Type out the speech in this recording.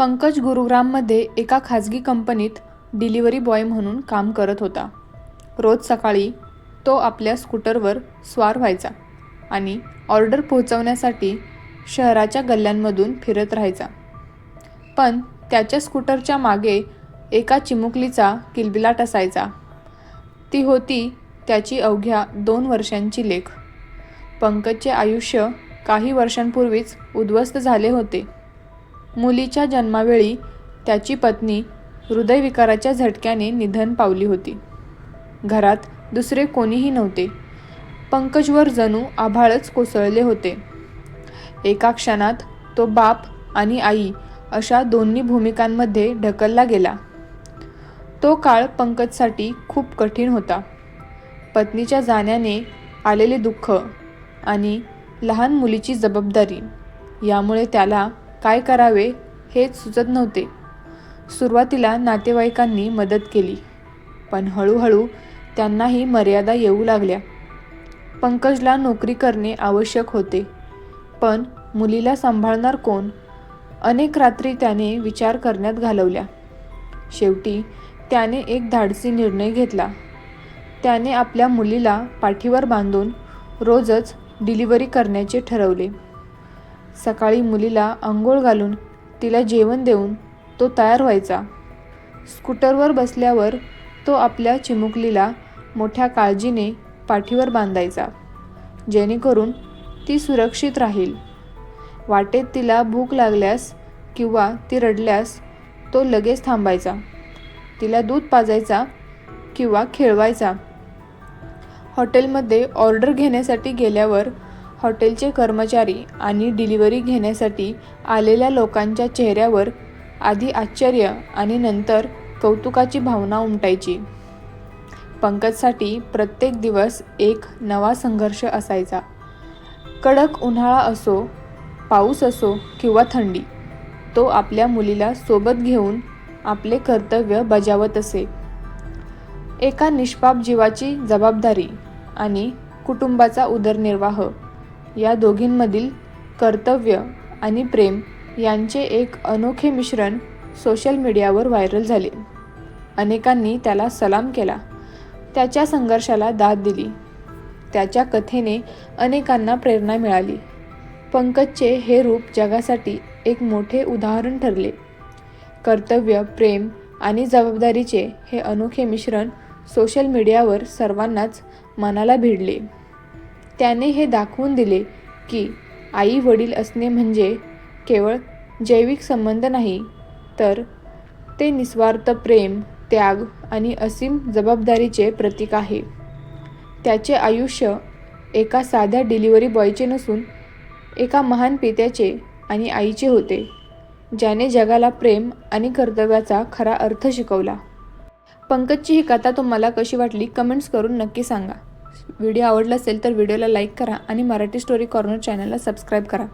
पंकज गुरुग्राममध्ये एका खाजगी कंपनीत डिलिव्हरी बॉय म्हणून काम करत होता. रोज सकाळी तो आपल्या स्कूटरवर स्वार व्हायचा आणि ऑर्डर पोहोचवण्यासाठी शहराच्या गल्ल्यांमधून फिरत राहायचा. पण त्याच्या स्कूटरच्या मागे एका चिमुकलीचा किलबिलाट असायचा. ती होती त्याची अवघ्या दोन वर्षांची लेख. पंकजचे आयुष्य काही वर्षांपूर्वीच उद्ध्वस्त झाले होते. मुलीच्या जन्मावेळी त्याची पत्नी हृदयविकाराच्या झटक्याने निधन पावली होती. घरात दुसरे कोणीही नव्हते. पंकजवर जणू आभाळच कोसळले होते. एका क्षणात तो बाप आणि आई अशा दोन्ही भूमिकांमध्ये ढकलला गेला. तो काळ पंकजसाठी खूप कठीण होता. पत्नीच्या जाण्याने आलेले दुःख आणि लहान मुलीची जबाबदारी यामुळे त्याला काय करावे हेच सुचत नव्हते. सुरुवातीला नातेवाईकांनी मदत केली पण हळूहळू त्यांनाही मर्यादा येऊ लागल्या. पंकजला नोकरी करणे आवश्यक होते पण मुलीला सांभाळणार कोण? अनेक रात्री त्याने विचार करण्यात घालवल्या. शेवटी त्याने एक धाडसी निर्णय घेतला. त्याने आपल्या मुलीला पाठीवर बांधून रोजच डिलिव्हरी करण्याचे ठरवले. सकाळी मुलीला आंघोळ घालून तिला जेवण देऊन तो तयार व्हायचा. स्कूटरवर बसल्यावर तो आपल्या चिमुकलीला मोठ्या काळजीने पाठीवर बांधायचा. जेणेकरून ती सुरक्षित राहील. वाटेत तिला भूक लागल्यास किंवा ती रडल्यास तो लगेच थांबायचा. तिला दूध पाजायचा किंवा खेळवायचा. हॉटेलमध्ये ऑर्डर घेण्यासाठी गेल्यावर हॉटेलचे कर्मचारी आणि डिलिव्हरी घेण्यासाठी आलेल्या लोकांच्या चेहऱ्यावर आधी आश्चर्य आणि नंतर कौतुकाची भावना उमटायची. पंकजसाठी प्रत्येक दिवस एक नवा संघर्ष असायचा. कडक उन्हाळा असो पाऊस असो किंवा थंडी तो आपल्या मुलीला सोबत घेऊन आपले कर्तव्य बजावत असे. एका निष्पाप जीवाची जबाबदारी आणि कुटुंबाचा उदरनिर्वाह या दोघींमधील कर्तव्य आणि प्रेम यांचे एक अनोखे मिश्रण सोशल मीडियावर व्हायरल झाले. अनेकांनी त्याला सलाम केला. त्याच्या संघर्षाला दाद दिली. त्याच्या कथेने अनेकांना प्रेरणा मिळाली. पंकजचे हे रूप जगासाठी एक मोठे उदाहरण ठरले. कर्तव्य प्रेम आणि जबाबदारीचे हे अनोखे मिश्रण सोशल मीडियावर सर्वांनाच मनाला भिडले. त्याने हे दाखवून दिले की आई वडील असणे म्हणजे केवळ जैविक संबंध नाही तर ते निस्वार्थ प्रेम त्याग आणि असीम जबाबदारीचे प्रतीक आहे. त्याचे आयुष्य एका साध्या डिलिव्हरी बॉयचे नसून एका महान पित्याचे आणि आईचे होते ज्याने जगाला प्रेम आणि कर्तव्याचा खरा अर्थ शिकवला. पंकजची ही कथा तुम्हाला कशी वाटली कमेंट्स करून नक्की सांगा. व्हिडिओ आवडला असेल तर व्हिडिओला लाईक करा आणि मराठी स्टोरी कॉर्नर चॅनलला सबस्क्राईब करा.